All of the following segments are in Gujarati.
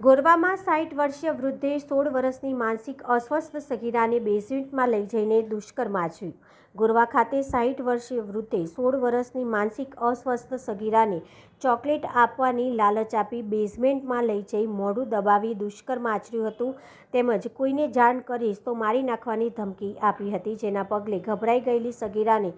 ગોરવામાં સાઠ વર્ષીય વૃદ્ધે સોળ વર્ષની માનસિક અસ્વસ્થ સગીરાને બેઝમેન્ટમાં લઈ જઈને દુષ્કર્મ આચર્યું. ગોરવા ખાતે સાઠ વર્ષીય વૃદ્ધે સોળ વર્ષની માનસિક અસ્વસ્થ સગીરાને ચોકલેટ આપવાની લાલચ આપી બેઝમેન્ટમાં લઈ જઈ મોઢું દબાવી દુષ્કર્મ આચર્યું હતું. તેમજ કોઈને જાણ કરીશ તો મારી નાખવાની ધમકી આપી હતી, જેના પગલે ગભરાઈ ગયેલી સગીરાને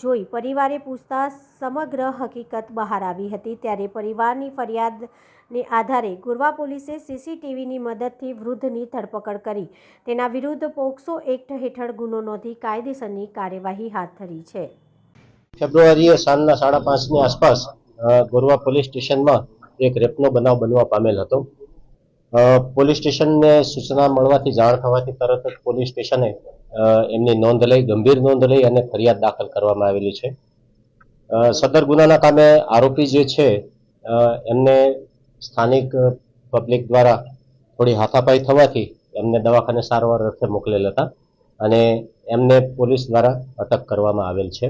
જોઈ પરિવારે પૂછતા સમગ્ર હકીકત બહાર આવી હતી. ત્યારે પરિવારની ફરિયાદને આધારે ગોરવા પોલીસે સીસીટીવીની મદદથી વૃદ્ધની ધરપકડ કરી. તેના વિરુદ્ધ પોક્સો એક્ટ હેઠળ ગુનો નોંધી કાયદેસરની કાર્યવાહી હાથ ધરી છે. ફેબ્રુઆરીએ સાંજના સાડા પાંચની આસપાસ ગોરવા પોલીસ સ્ટેશનમાં એક રેપનો બનાવ બનવા પામેલ હતો. પોલીસ સ્ટેશનને સૂચના મળવાથી જાણ થવાથી તરત જ પોલીસ સ્ટેશને એમની નોંધ લઈ, ગંભીર નોંધ લઈ અને ફરિયાદ દાખલ કરવામાં આવેલી છે. સદર ગુનાના કામે આરોપી જે છે એમને સ્થાનિક પબ્લિક દ્વારા થોડી હાથાપાઈ થવાથી એમને દવાખાને સારવાર અર્થે મોકલેલ હતા અને એમને પોલીસ દ્વારા અટક કરવામાં આવેલ છે.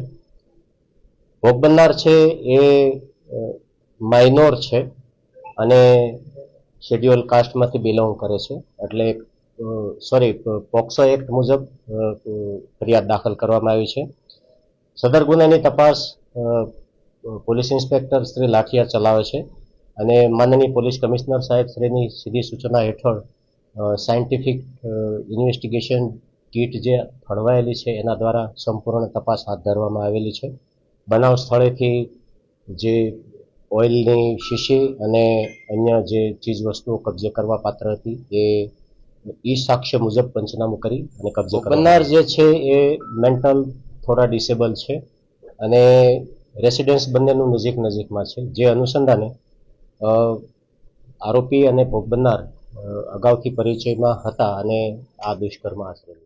ભોગ બનનાર છે એ માઇનોર છે અને શેડ્યુલ કાસ્ટમાંથી બિલોંગ કરે છે. એટલે સોરી પોક્સો એક્ટ મુજબ ફરિયાદ દાખલ કરવામાં આવી છે. સદર ગુનાની તપાસ પોલીસ ઇન્સ્પેક્ટર શ્રી લાઠિયા ચલાવે છે. અને માનનીય પોલીસ કમિશનર સાહેબ શ્રીની સીધી સૂચના હેઠળ સાયન્ટિફિક ઇન્વેસ્ટિગેશન કીટ જે ફળવાયેલી છે એના દ્વારા સંપૂર્ણ તપાસ હાથ ધરવામાં આવેલી છે. બનાવ સ્થળેથી જે ઓઇલની શીશી અને અન્ય જે ચીજ વસ્તુઓ કબજે કરવા પાત્ર હતી એ ઈ સાક્ષ્ય મુજબ પંચનામું કરી અને કબજે કરનાર જે છે એ મેન્ટલ થોડા ડિસેબલ છે અને રેસિડેન્સ બંનેનું નજીક નજીકમાં છે. જે અનુસંધાને આરોપી અને ભોગ બનનાર અગાઉથી પરિચયમાં હતા અને આ દુષ્કર્મ આચરેલું